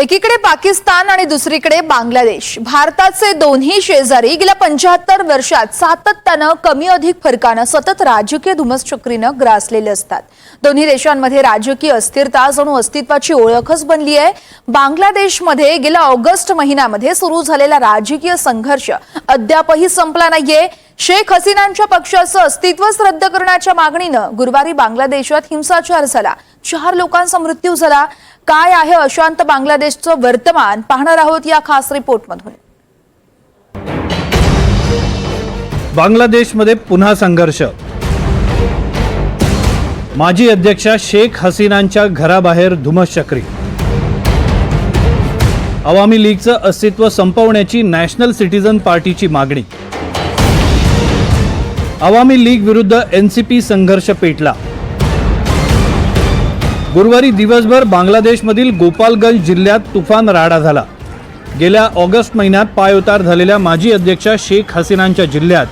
एकीकडे पाकिस्तान आणि दुसरीकडे बांगलादेश. भारताचे दोन्ही शेजारी गेल्या पंच्याहत्तर वर्षात सातत्यानं कमी अधिक फरकानं सतत राजकीय धुमसचक्रीनं ग्रासलेले असतात. दोन्ही देशांमध्ये राजकीय अस्थिरता जणू अस्तित्वाची ओळखच बनली आहे. बांगलादेशमध्ये गेल्या ऑगस्ट महिन्यामध्ये सुरू झालेला राजकीय संघर्ष अद्यापही संपला नाहीये. शेख हसीनांच्या पक्षाचं अस्तित्वच रद्द करण्याच्या मागणीनं गुरुवारी बांगलादेशात हिंसाचार झाला. चार लोकांचा मृत्यू झाला. काय आहे अशांत बांगलादेशचं वर्तमान? पाहणार आहोत या खास रिपोर्टमधून. बांगलादेशमध्ये पुन्हा संघर्ष. माजी अध्यक्षा शेख हसीनांच्या घराबाहेर धुमश्चक्री. आवामी लीगचं अस्तित्व संपवण्याची नॅशनल सिटीझन पार्टीची मागणी. आवामी लीग विरुद्ध एनसीपी संघर्ष पेटला. गुरुवारी दिवसभर बांगलादेशमधील गोपालगंज जिल्ह्यात तुफान राडा झाला. गेल्या ऑगस्ट महिन्यात पायउतार झालेल्या माजी अध्यक्षा शेख हसीनांच्या जिल्ह्यात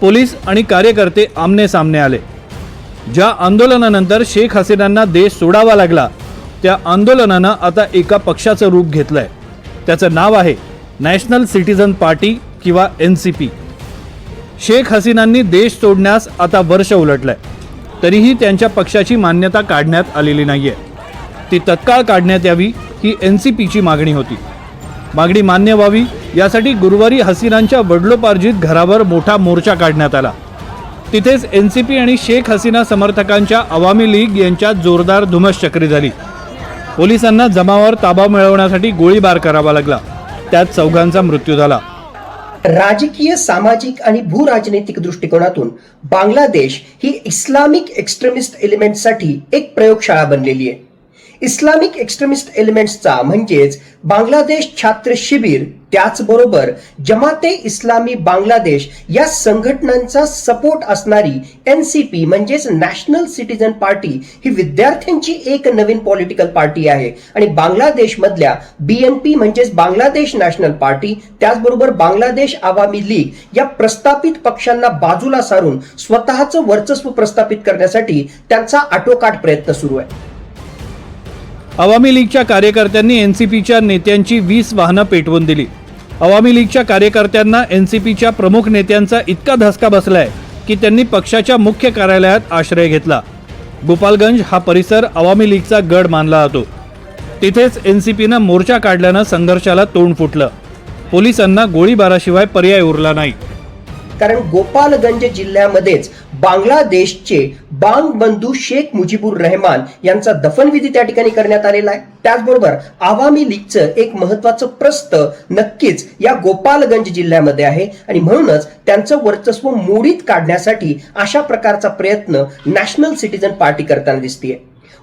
पोलीस आणि कार्यकर्ते आमने सामने आले. ज्या आंदोलनानंतर शेख हसीनांना देश सोडावा लागला त्या आंदोलनानं आता एका पक्षाचं रूप घेतलंय. त्याचं नाव आहे नॅशनल सिटीझन पार्टी किंवा एन सी पी. शेख हसीनांनी देश सोडण्यास आता वर्ष उलटलंय. तरीही त्यांच्या पक्षाची मान्यता काढण्यात आलेली नाहीये. ती तत्काळ काढण्यात यावी ही एन सी पीची मागणी होती. मागणी मान्य व्हावी यासाठी गुरुवारी हसीनांच्या वडलोपार्जित घरावर मोठा मोर्चा काढण्यात आला. तिथेच एन सी पी आणि शेख हसीना समर्थकांच्या आवामी लीग यांच्यात जोरदार धुमसचक्री झाली. पोलिसांना जमावावर ताबा मिळवण्यासाठी गोळीबार करावा लागला. त्यात चौघांचा मृत्यू झाला. राजकीय सामाजिक आणि भूराजनैतिक दृष्टिकोनातून बांगलादेश ही इस्लामिक एक्स्ट्रीमिस्ट एलिमेंटसाठी एक प्रयोगशाळा बनलेली आहे. इस्लामिक एक्स्ट्रीमिस्ट एलिमेंट्सचा म्हणजेच बांगलादेश छात्र शिबिर त्याचबरोबर जमाते इस्लामी बांगलादेश या संघटनांचा सपोर्ट असणारी एन सी पी म्हणजेच नॅशनल सिटीजन पार्टी ही विद्यार्थ्यांची एक नवीन पॉलिटिकल पार्टी आहे. आणि बांगलादेशमधल्या बीएनपी म्हणजेच बांगलादेश नॅशनल पार्टी त्याचबरोबर बांगलादेश आवामी लीग या प्रस्थापित पक्षांना बाजूला सारून स्वतःचं वर्चस्व प्रस्थापित करण्यासाठी त्यांचा आटोकाट प्रयत्न सुरू आहे. आवामी लीगच्या कार्यकर्त्यांनी एन सी पीच्या नेत्यांची वीस वाहनं पेटवून दिली. आवामी लीगच्या कार्यकर्त्यांना एन सी पीच्या प्रमुख नेत्यांचा इतका धसका बसलाय की त्यांनी पक्षाच्या मुख्य कार्यालयात आश्रय घेतला. गोपालगंज हा परिसर आवामी लीगचा गड मानला जातो. तिथेच एन सी पीनं मोर्चा काढल्यानं संघर्षाला तोंड फुटलं. पोलिसांना गोळीबाराशिवाय पर्याय उरला नाही. कारण गोपालगंज जिल्ह्यामध्येच बांगलादेशचे बांग बंधू शेख मुजीबुर रहमान यांचा दफनविधी त्या ठिकाणी करण्यात आलेला आहे. त्याचबरोबर आवामी लीगचं एक महत्वाचं प्रस्त नक्कीच या गोपालगंज जिल्ह्यामध्ये आहे. आणि म्हणूनच त्यांचं वर्चस्व मोडीत काढण्यासाठी अशा प्रकारचा प्रयत्न नॅशनल सिटीजन पार्टी करताना दिसतीये.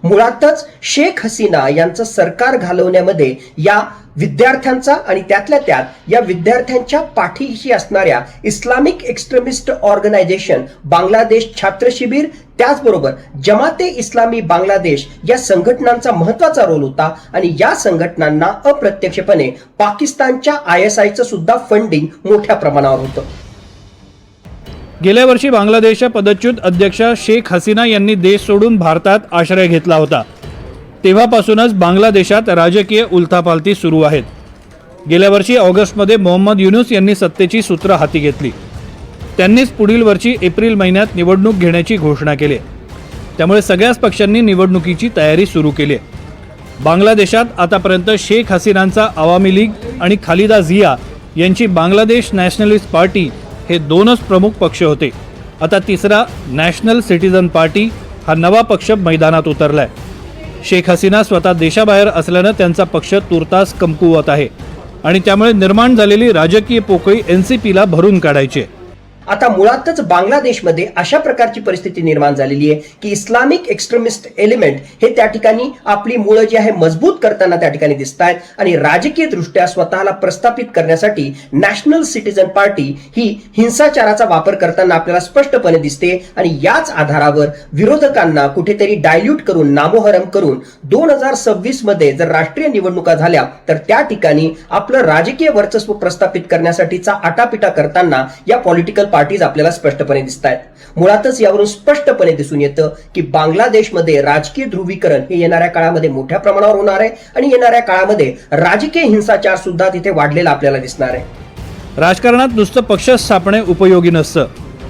मुळातच शेख हसीना यांचं सरकार घालवण्यामध्ये या विद्यार्थ्यांचा आणि त्यातल्या त्यात या विद्यार्थ्यांच्या पाठीशी असणाऱ्या इस्लामिक एक्स्ट्रीमिस्ट ऑर्गनायझेशन बांगलादेश छात्र शिबिर त्याचबरोबर जमाते इस्लामी बांगलादेश या संघटनांचा महत्त्वाचा रोल होता आणि या संघटनांना अप्रत्यक्षपणे पाकिस्तानच्या आय एस आयचं सुद्धा फंडिंग मोठ्या प्रमाणावर होतं. गेल्या वर्षी बांगलादेशच्या पदच्युत अध्यक्षा शेख हसीना यांनी देश सोडून भारतात आश्रय घेतला होता. तेव्हापासूनच बांगलादेशात राजकीय उलथापालथी सुरू आहेत. गेल्या वर्षी ऑगस्टमध्ये मोहम्मद युनुस यांनी सत्तेची सूत्र हाती घेतली. त्यांनीच पुढील वर्षी एप्रिल महिन्यात निवडणूक घेण्याची घोषणा केली. त्यामुळे सगळ्याच पक्षांनी निवडणुकीची तयारी सुरू केली. आहे बांगलादेशात आतापर्यंत शेख हसीनांचा आवामी लीग आणि खालिदा झिया यांची बांगलादेश नॅशनलिस्ट पार्टी हे दोनच प्रमुख पक्ष होते. आता तिसरा नॅशनल सिटिझन पार्टी हा नवा पक्ष मैदानात उतरला आहे शेख हसीना स्वतः देशाबाहेर असल्यानं त्यांचा पक्ष तुर्तास कमकुवत आहे. आणि त्यामुळे निर्माण झालेली राजकीय पोकळी एन सी पीला भरून काढायची आहे. आता मुळातच बांगलादेशमध्ये अशा प्रकारची परिस्थिती निर्माण झालेली आहे की इस्लामिक एक्स्ट्रीमिस्ट एलिमेंट हे त्या ठिकाणी आपली मुळं जी आहे मजबूत करताना त्या ठिकाणी दिसत आहेत. आणि राजकीय दृष्ट्या स्वतःला प्रस्थापित करण्यासाठी नॅशनल सिटीजन पार्टी ही हिंसाचाराचा वापर करताना आपल्याला स्पष्टपणे दिसते. आणि याच आधारावर विरोधकांना कुठेतरी डायल्यूट करून नामोहरम करून दोन हजार सव्वीसमध्ये जर राष्ट्रीय निवडणुका झाल्या तर त्या ठिकाणी आपलं राजकीय वर्चस्व प्रस्थापित करण्यासाठीचा आटापिटा करताना या पॉलिटिकल पार्टीज आपल्याला स्पष्टपणे दिसत आहेत मुळातच यावरून स्पष्टपणे दिसून येतं की बांगलादेशमध्ये राजकीय ध्रुवीकरण हे येणाऱ्या काळामध्ये मोठ्या प्रमाणावर होणार आहे आणि येणाऱ्या काळामध्ये राजकीय हिंसाचार सुद्धा तिथे वाढलेला आपल्याला दिसणार आहे. राजकारणात नुसतं पक्ष स्थापणे उपयोगी नसतं.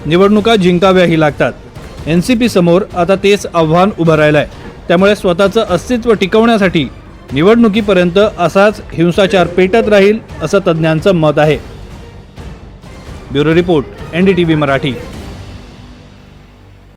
निवडणुका जिंकाव्याही लागतात. एन सी पी समोर आता तेच आव्हान उभं राहिलं आहे त्यामुळे स्वतःचं अस्तित्व टिकवण्यासाठी निवडणुकीपर्यंत असाच हिंसाचार पेटत राहील असं तज्ज्ञांचं मत आहे. Bureau report. N D T V Marathi.